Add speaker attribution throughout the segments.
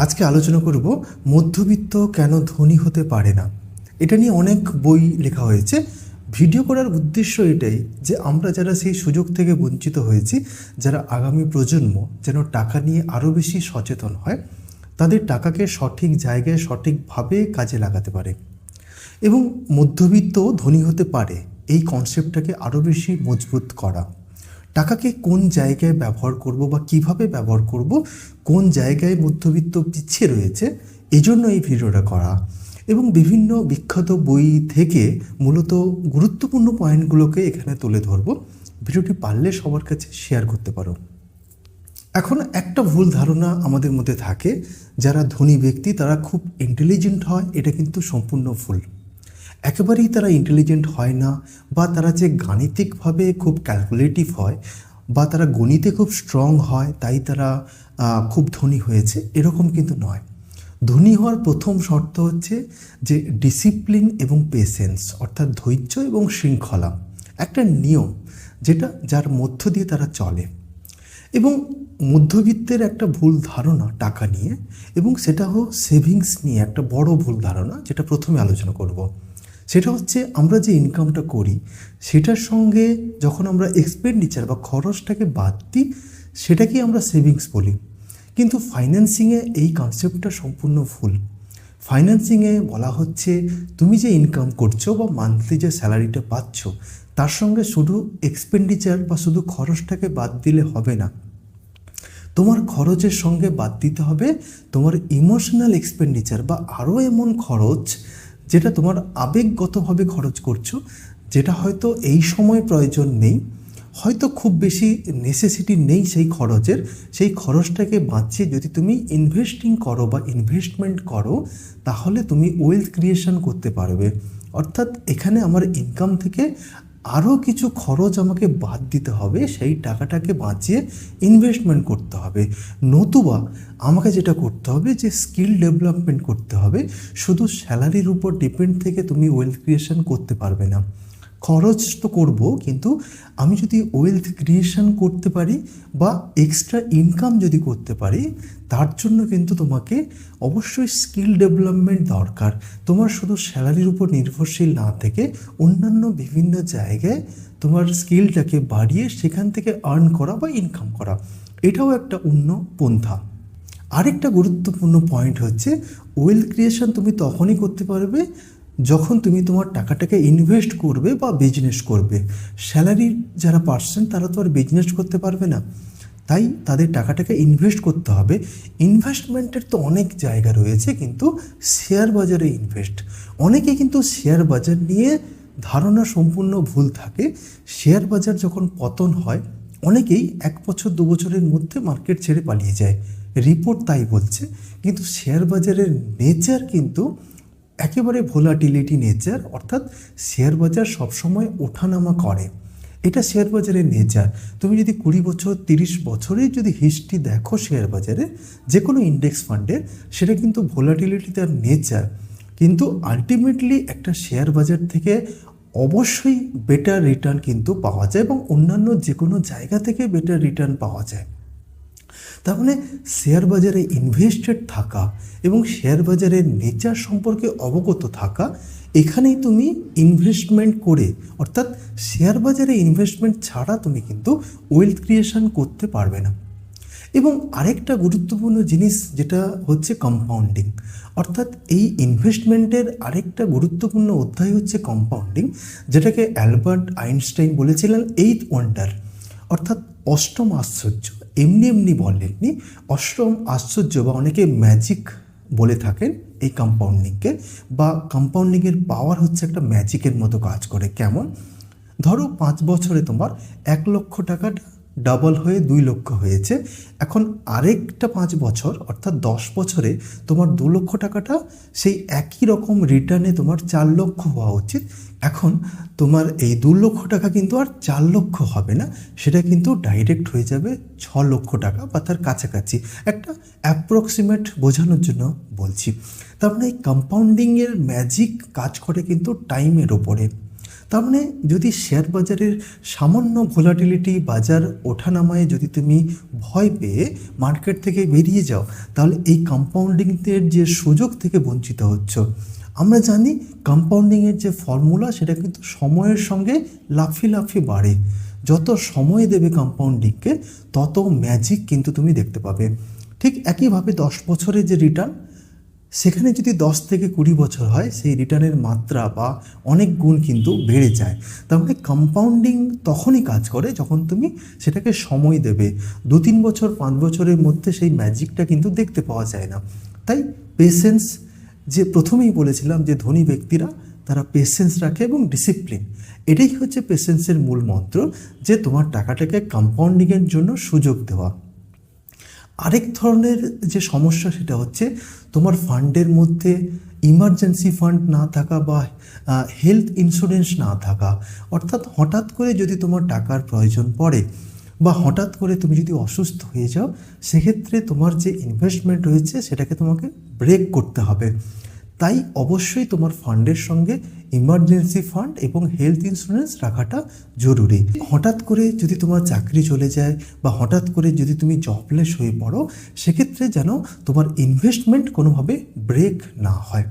Speaker 1: আজকে আলোচনা করব মধ্যবিত্ত কেন ধনী হতে পারে না? এটা নিয়ে অনেক বই লেখা হয়েছে। ভিডিও করার উদ্দেশ্য এটাই যে আমরা যারা সেই সুযোগ থেকে বঞ্চিত হয়েছি, যারা আগামী প্রজন্ম যেন টাকা নিয়ে আরও বেশি সচেতন হয়, তাদের টাকাকে সঠিক জায়গায় সঠিকভাবে কাজে লাগাতে পারে। এবং মধ্যবিত্ত ধনী হতে পারে, এই কনসেপ্টটাকে আরও বেশি মজবুত করা। টাকাকে কোন জায়গায় ব্যবহার করব বা কীভাবে ব্যবহার করব, কোন জায়গায় মধ্যবিত্ত পিছিয়ে রয়েছে, এজন্য এই ভিডিওটা করা। এবং বিভিন্ন বিখ্যাত বই থেকে মূলত গুরুত্বপূর্ণ পয়েন্টগুলোকে এখানে তুলে ধরবো। ভিডিওটি পারলে সবার কাছে শেয়ার করতে পারো। এখন একটা ভুল ধারণা আমাদের মধ্যে থাকে, যারা ধনী ব্যক্তি তারা খুব ইন্টেলিজেন্ট হয়, এটা কিন্তু সম্পূর্ণ ভুল। একেবারেই তারা ইন্টেলিজেন্ট হয় না, বা তারা যে গাণিতিকভাবে খুব ক্যালকুলেটিভ হয়, বা তারা গণিতে খুব স্ট্রং হয়, তাই তারা খুব ধনী হয়েছে, এরকম কিন্তু নয়। ধনী হওয়ার প্রথম শর্ত হচ্ছে যে ডিসিপ্লিন এবং পেশেন্স অর্থাৎ ধৈর্য এবং শৃঙ্খলা, একটা নিয়ম যেটা যার মধ্য দিয়ে তারা চলে। এবং মধ্যবিত্তের একটা ভুল ধারণা টাকা নিয়ে, এবং সেটা হোক সেভিংস নিয়ে একটা বড় ভুল ধারণা, যেটা প্রথমে আলোচনা করব। সেটা হচ্ছে আমরা যে ইনকামটা করি, সেটার সঙ্গে যখন আমরা এক্সপেন্ডিচার বা খরচটাকে বাদ দিই, সেটাকেই আমরা সেভিংস বলি। কিন্তু ফাইন্যান্সিংয়ে এই কনসেপ্টটা সম্পূর্ণ ভুল। ফাইন্যান্সিংয়ে বলা হচ্ছে, তুমি যে ইনকাম করছ বা মান্থলি যে স্যালারিটা পাচ্ছ, তার সঙ্গে শুধু এক্সপেন্ডিচার বা শুধু খরচটাকে বাদ দিলে হবে না। তোমার খরচের সঙ্গে বাদ দিতে হবে, তোমার ইমোশনাল এক্সপেন্ডিচার বা আরও এমন খরচ যেটা তোমার আবেগগতভাবে খরচ করছ, যেটা হয়তো এই সময় প্রয়োজন নেই, হয়তো খুব বেশি নেসেসিটি নেই সেই খরচের, সেই খরচটাকে বাঁচিয়ে যদি তুমি ইনভেস্টিং করো বা ইনভেস্টমেন্ট করো, তাহলে তুমি ওয়েলথ ক্রিয়েশন করতে পারবে। অর্থাৎ এখানে আমার ইনকাম থেকে আরও কিছু খরচ আমাকে বাদ দিতে হবে, সেই টাকাটাকে বাঁচিয়ে ইনভেস্টমেন্ট করতে হবে। নতুবা আমাকে যেটা করতে হবে যে স্কিল ডেভেলপমেন্ট করতে হবে। শুধু স্যালারির উপর ডিপেন্ড থেকে তুমি ওয়েলথ ক্রিয়েশন করতে পারবে না। খরচ তো করব, কিন্তু আমি যদি ওয়েলথ ক্রিয়েশন করতে পারি বা এক্সট্রা ইনকাম যদি করতে পারি, তার জন্য কিন্তু তোমাকে অবশ্যই স্কিল ডেভেলপমেন্ট দরকার। তোমার শুধু স্যালারির উপর নির্ভরশীল না থেকে অন্যান্য বিভিন্ন জায়গায় তোমার স্কিলটাকে বাড়িয়ে সেখান থেকে আর্ন করা বা ইনকাম করা। এটাও একটা অন্য পন্থা। আরেকটা গুরুত্বপূর্ণ পয়েন্ট হচ্ছে ওয়েলথ ক্রিয়েশন তুমি তখনই করতে পারবে যখন তুমি তোমার টাকাটাকে ইনভেস্ট করবে বা বিজনেস করবে স্যালারির যারা পার্সন তারা তো আর বিজনেস করতে পারবে না। তাই তাদের টাকাটাকে ইনভেস্ট করতে হবে। ইনভেস্টমেন্টের তো অনেক জায়গা রয়েছে কিন্তু শেয়ার বাজারে ইনভেস্ট অনেকে কিন্তু শেয়ার বাজার নিয়ে ধারণা সম্পূর্ণ ভুল থাকে। শেয়ার বাজার যখন পতন হয়, অনেকেই এক বছর, দু বছরের মধ্যে মার্কেট ছেড়ে পালিয়ে যায়। রিপোর্ট তাই বলছে। কিন্তু শেয়ার বাজারের নেচার কিন্তু একেবারে ভোলাটিলিটি নেচার অর্থাৎ শেয়ার বাজার সবসময় ওঠানামা করে। এটা শেয়ার বাজারের নেচার তুমি যদি কুড়ি বছর, তিরিশ বছরের যদি হিস্ট্রি দেখো শেয়ার বাজারে যে কোনো ইন্ডেক্স ফান্ডের সেটা কিন্তু ভোলাটিলিটি তার নেচার কিন্তু আলটিমেটলি একটা শেয়ার বাজার থেকে অবশ্যই বেটার রিটার্ন কিন্তু পাওয়া যায় এবং অন্যান্য যে কোনো জায়গা থেকে বেটার রিটার্ন পাওয়া যায়। তার মানে শেয়ার বাজারে ইনভেস্টেড থাকা এবং শেয়ার বাজারের নেচার সম্পর্কে অবগত থাকা, এখানেই তুমি ইনভেস্টমেন্ট করে, অর্থাৎ শেয়ার বাজারে ইনভেস্টমেন্ট ছাড়া তুমি কিন্তু ওয়েলথ ক্রিয়েশন করতে পারবে না। এবং আরেকটা গুরুত্বপূর্ণ জিনিস যেটা হচ্ছে কম্পাউন্ডিং অর্থাৎ এই ইনভেস্টমেন্টের আরেকটা গুরুত্বপূর্ণ অধ্যায় হচ্ছে কম্পাউন্ডিং যেটাকে অ্যালবার্ট আইনস্টাইন বলেছিলেন এইথ ওয়ান্ডার অর্থাৎ অষ্টম আশ্চর্য। এমনি এমনি বলেননি। অষ্টম আশ্চর্য বা অনেকে ম্যাজিক বলে থাকেন এই কম্পাউন্ডিংকে বা কম্পাউন্ডিংয়ের পাওয়ার হচ্ছে একটা ম্যাজিকের মতো কাজ করে। কেমন? ধরো পাঁচ বছরে তোমার এক লক্ষ টাকাটা ডাবল হয়ে দুই লক্ষ হয়েছে। এখন আরেকটা পাঁচ বছর, অর্থাৎ দশ বছরে তোমার দু লক্ষ টাকাটা সেই একই রকম রিটার্নে তোমার চার লক্ষ হওয়া উচিত। এখন তোমার এই দু লক্ষ টাকা কিন্তু আর চার লক্ষ হবে না, সেটা কিন্তু ডাইরেক্ট হয়ে যাবে ছ লক্ষ টাকা বা তার কাছাকাছি। একটা অ্যাপ্রক্সিমেট বোঝানোর জন্য বলছি। তার মানে এই কম্পাউন্ডিংয়ের ম্যাজিক কাজ করে কিন্তু টাইমের ওপরে। তার মানে যদি শেয়ার বাজারের সামান্য ভোলাটিলিটি বাজার ওঠানামায় যদি তুমি ভয় পেয়ে মার্কেট থেকে বেরিয়ে যাও, তাহলে এই কম্পাউন্ডিংয়ের যে সুযোগ থেকে বঞ্চিত হচ্ছ। আমরা জানি কম্পাউন্ডিংয়ের যে ফর্মুলা সেটা কিন্তু সময়ের সঙ্গে লাফি লাফিয়ে বাড়ে। যত সময় দেবে কম্পাউন্ডিংকে তত ম্যাজিক কিন্তু তুমি দেখতে পাবে। ঠিক একইভাবে দশ বছরের যে রিটার্ন সেখানে যদি দশ থেকে কুড়ি বছর হয়, সেই রিটার্নের মাত্রা বা অনেক গুণ কিন্তু বেড়ে যায়। তার মানে কম্পাউন্ডিং তখনই কাজ করে যখন তুমি সেটাকে সময় দেবে। দু তিন বছর, পাঁচ বছরের মধ্যে সেই ম্যাজিকটা কিন্তু দেখতে পাওয়া যায় না। তাই পেশেন্স যে প্রথমেই বলেছিলাম যে ধনী ব্যক্তিরা, তারা পেশেন্স রাখে এবং ডিসিপ্লিন এটাই হচ্ছে পেশেন্সের মূল মন্ত্র, যে তোমার টাকাটাকে কম্পাউন্ডিংয়ের জন্য সুযোগ দেওয়া। আরেক ধরনের যে সমস্যা সেটা হচ্ছে তোমার ফান্ডের মধ্যে ইমার্জেন্সি ফান্ড না থাকা বা হেলথ ইন্স্যুরেন্স না থাকা, অর্থাৎ হঠাৎ করে যদি তোমার টাকার প্রয়োজন পড়ে বা হঠাৎ করে তুমি যদি অসুস্থ হয়ে যাও, সেক্ষেত্রে তোমার যে ইনভেস্টমেন্ট রয়েছে সেটাকে তোমাকে ব্রেক করতে হবে। তাই অবশ্যই তোমার ফান্ডের সঙ্গে ইমার্জেন্সি ফান্ড এবং হেলথ ইন্স্যুরেন্স রাখাটা জরুরি। হঠাৎ করে যদি তোমার চাকরি চলে যায় বা হঠাৎ করে যদি তুমি জবলেস হয়ে পড়ো, সেক্ষেত্রে যেন তোমার ইনভেস্টমেন্ট কোনোভাবে ব্রেক না হয়।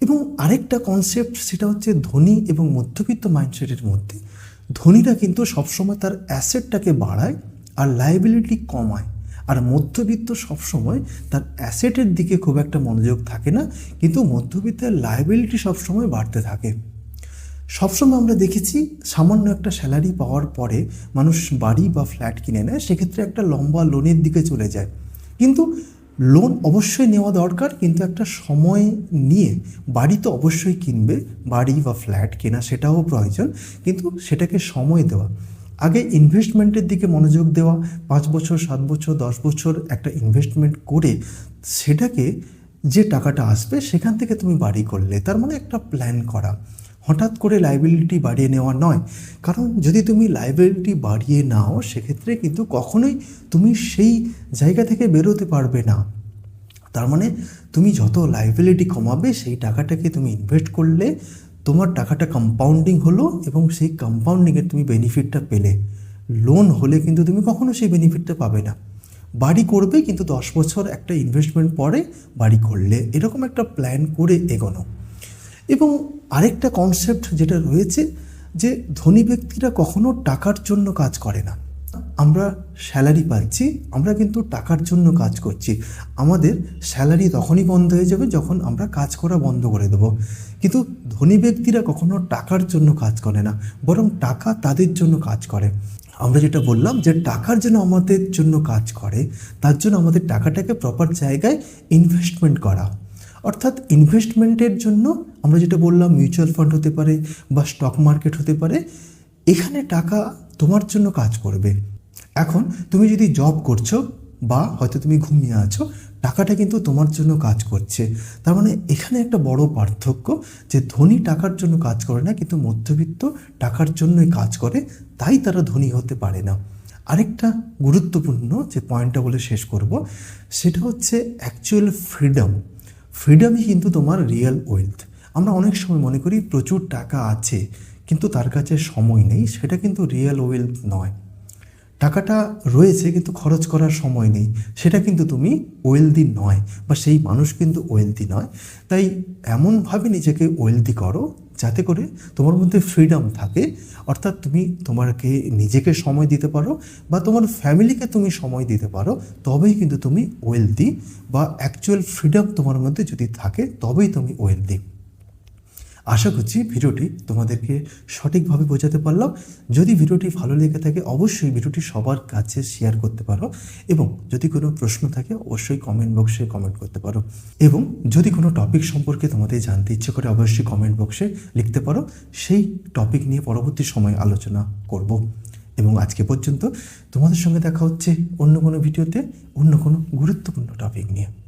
Speaker 1: এবং আরেকটা কনসেপ্ট সেটা হচ্ছে ধনী এবং মধ্যবিত্ত মাইন্ডসেটের মধ্যে। ধনীরা কিন্তু সবসময় তার অ্যাসেটটাকে বাড়ায় আর লাইবিলিটি কমায়। আর মধ্যবিত্ত সবসময় তার অ্যাসেটের দিকে খুব একটা মনোযোগ থাকে না, কিন্তু মধ্যবিত্তের লাইবিলিটি সবসময় বাড়তে থাকে। সবসময় আমরা দেখেছি সামান্য একটা স্যালারি পাওয়ার পরে মানুষ বাড়ি বা ফ্ল্যাট কিনে নেয়, সেক্ষেত্রে একটা লম্বা লোনের দিকে চলে যায়। কিন্তু লোন অবশ্যই নেওয়া দরকার, কিন্তু একটা সময় নিয়ে বাড়ি তো অবশ্যই কিনবে, বাড়ি বা ফ্ল্যাট কেনা সেটাও প্রয়োজন, কিন্তু সেটাকে সময় দেওয়া। আগে ইনভেস্টমেন্টের দিকে মনোযোগ দেওয়া, পাঁচ বছর, সাত বছর, দশ বছর একটা ইনভেস্টমেন্ট করে সেটাকে যে টাকাটা আসবে সেখান থেকে তুমি বাড়ি করলে, তার মানে একটা প্ল্যান করা। হঠাৎ করে লাইবিলিটি বাড়িয়ে নেওয়া নয়। কারণ যদি তুমি লাইবিলিটি বাড়িয়ে নাও, সেক্ষেত্রে কিন্তু কখনোই তুমি সেই জায়গা থেকে বেরোতে পারবে না। তার মানে তুমি যত লাইবিলিটি কমাবে, সেই টাকাটাকে তুমি ইনভেস্ট করলে তোমার টাকাটা কম্পাউন্ডিং হলো এবং সেই কম্পাউন্ডিংয়ের তুমি বেনিফিটটা পেলে। লোন হলে কিন্তু তুমি কখনো সেই বেনিফিটটা পাবে না। বাড়ি করবে কিন্তু দশ বছর একটা ইনভেস্টমেন্ট পরে বাড়ি করলে। এরকম একটা প্ল্যান করে এগোনো। এবং আরেকটা কনসেপ্ট যেটা রয়েছে যে ধনী ব্যক্তিরা কখনো টাকার জন্য কাজ করে না। আমরা স্যালারি পাচ্ছি, আমরা কিন্তু টাকার জন্য কাজ করছি। আমাদের স্যালারি তখনই বন্ধ হয়ে যাবে যখন আমরা কাজ করা বন্ধ করে দেবো। কিন্তু ধনী ব্যক্তিরা কখনো টাকার জন্য কাজ করে না, বরং টাকা তাদের জন্য কাজ করে। আমরা যেটা বললাম যে টাকার জন্য আমাদের জন্য কাজ করে, তার জন্য আমাদের টাকাটাকে প্রপার জায়গায় ইনভেস্টমেন্ট করা। অর্থাৎ ইনভেস্টমেন্টের জন্য আমরা যেটা বললাম মিউচুয়াল ফান্ড হতে পারে বা স্টক মার্কেট হতে পারে, এখানে টাকা তোমার জন্য কাজ করবে। এখন তুমি যদি জব করছ বা হয়তো তুমি ঘুমিয়ে আছো, টাকাটা কিন্তু তোমার জন্য কাজ করছে। তার মানে এখানে একটা বড় পার্থক্য যে ধনী টাকার জন্য কাজ করে না, কিন্তু মধ্যবিত্ত টাকার জন্যই কাজ করে, তাই তারা ধনী হতে পারে না। আরেকটা গুরুত্বপূর্ণ যে পয়েন্টটা বলে শেষ করব, সেটা হচ্ছে অ্যাকচুয়াল ফ্রিডম ফ্রিডমই কিন্তু তোমার রিয়েল ওয়েলথ আমরা অনেক সময় মনে করি প্রচুর টাকা আছে কিন্তু তার কাছে সময় নেই, সেটা কিন্তু রিয়েল ওয়েলথ নয়। টাকাটা রয়েছে কিন্তু খরচ করার সময় নেই, সেটা কিন্তু তুমি ওয়েলদি নয় বা সেই মানুষ কিন্তু ওয়েলদি নয়। তাই এমনভাবে নিজেকে ওয়েলদি করো যাতে করে তোমার মধ্যে ফ্রিডম থাকে, অর্থাৎ তুমি তোমাকে নিজেকে সময় দিতে পারো বা তোমার ফ্যামিলিকে তুমি সময় দিতে পারো, তবেই কিন্তু তুমি ওয়েলদি বা অ্যাকচুয়াল ফ্রিডম তোমার মধ্যে যদি থাকে, তবেই তুমি ওয়েলদি আশা করছি ভিডিওটি তোমাদেরকে সঠিকভাবে বোঝাতে পারলাম যদি ভিডিওটি ভালো লেগে থাকে, অবশ্যই ভিডিওটি সবার কাছে শেয়ার করতে পারো এবং যদি কোনো প্রশ্ন থাকে, অবশ্যই কমেন্ট বক্সে কমেন্ট করতে পারো। এবং যদি কোনো টপিক সম্পর্কে তোমাদের জানতে ইচ্ছে করে, অবশ্যই কমেন্ট বক্সে লিখতে পারো। সেই টপিক নিয়ে পরবর্তী সময় আলোচনা করব। এবং আজকে পর্যন্ত তোমাদের সঙ্গে দেখা হচ্ছে অন্য কোনো ভিডিওতে অন্য কোনো গুরুত্বপূর্ণ টপিক নিয়ে।